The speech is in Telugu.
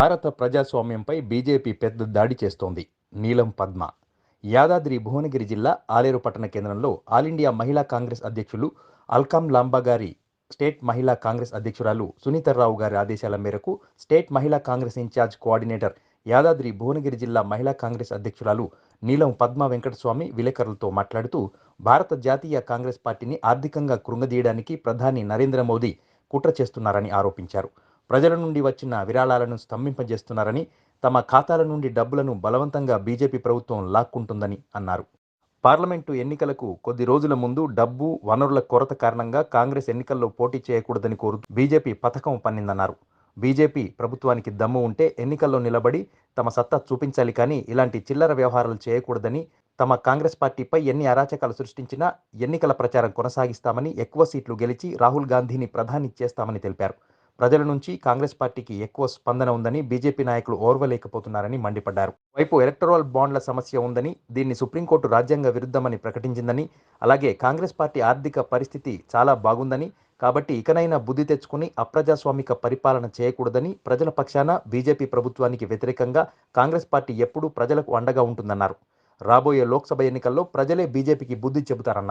భారత ప్రజాస్వామ్యంపై బీజేపీ పెద్ద దాడి చేస్తోంది. నీలం పద్మ. యాదాద్రి భువనగిరి జిల్లా ఆలేరు పట్టణ కేంద్రంలో ఆల్ ఇండియా మహిళా కాంగ్రెస్ అధ్యక్షులు అల్కాం లాంబా గారి స్టేట్ మహిళా కాంగ్రెస్ అధ్యక్షురాలు సునీతరావు గారి ఆదేశాల మేరకు state Mahila Congress incharge coordinator Yadadri Bhuvanagiri జిల్లా మహిళా కాంగ్రెస్ అధ్యక్షురాలు నీలం పద్మ వెంకటస్వామి విలేకరులతో మాట్లాడుతూ భారత జాతీయ కాంగ్రెస్ పార్టీని ఆర్థికంగా కృంగదీయడానికి ప్రధాని నరేంద్ర మోదీ కుట్ర చేస్తున్నారని ఆరోపించారు. ప్రజల నుండి వచ్చిన విరాళాలను స్తంభింపజేస్తున్నారని తమ ఖాతాల నుండి డబ్బులను బలవంతంగా బీజేపీ ప్రభుత్వం లాక్కుంటుందని అన్నారు. పార్లమెంటు ఎన్నికలకు కొద్ది రోజుల ముందు డబ్బు వనరుల కొరత కారణంగా కాంగ్రెస్ ఎన్నికల్లో పోటీ చేయకూడదని కోరుతూ బీజేపీ పథకం పన్నిందన్నారు. బీజేపీ ప్రభుత్వానికి దమ్ము ఉంటే ఎన్నికల్లో నిలబడి తమ సత్తా చూపించాలి కానీ ఇలాంటి చిల్లర వ్యవహారాలు చేయకూడదని తమ కాంగ్రెస్ పార్టీపై ఎన్ని అరాచకాలు సృష్టించినా ఎన్నికల ప్రచారం కొనసాగిస్తామని ఎక్కువ సీట్లు గెలిచి రాహుల్ గాంధీని ప్రధాని చేస్తామని తెలిపారు. ప్రజల నుంచి కాంగ్రెస్ పార్టీకి ఎక్కువ స్పందన ఉందని బీజేపీ నాయకులు ఓర్వలేకపోతున్నారని మండిపడ్డారు. వైపు ఎలక్టరల్ బాండ్ల సమస్య ఉందని దీన్ని సుప్రీంకోర్టు రాజ్యాంగ విరుద్ధమని ప్రకటించిందని అలాగే కాంగ్రెస్ పార్టీ ఆర్థిక పరిస్థితి చాలా బాగుందని కాబట్టి ఇకనైనా బుద్ధి తెచ్చుకుని అప్రజాస్వామిక పరిపాలన చేయకూడదని ప్రజల పక్షాన బీజేపీ ప్రభుత్వానికి వ్యతిరేకంగా కాంగ్రెస్ పార్టీ ఎప్పుడూ ప్రజలకు అండగా ఉంటుందన్నారు. రాబోయే లోక్సభ ఎన్నికల్లో ప్రజలే బీజేపీకి బుద్ధి చెబుతారన్నారు.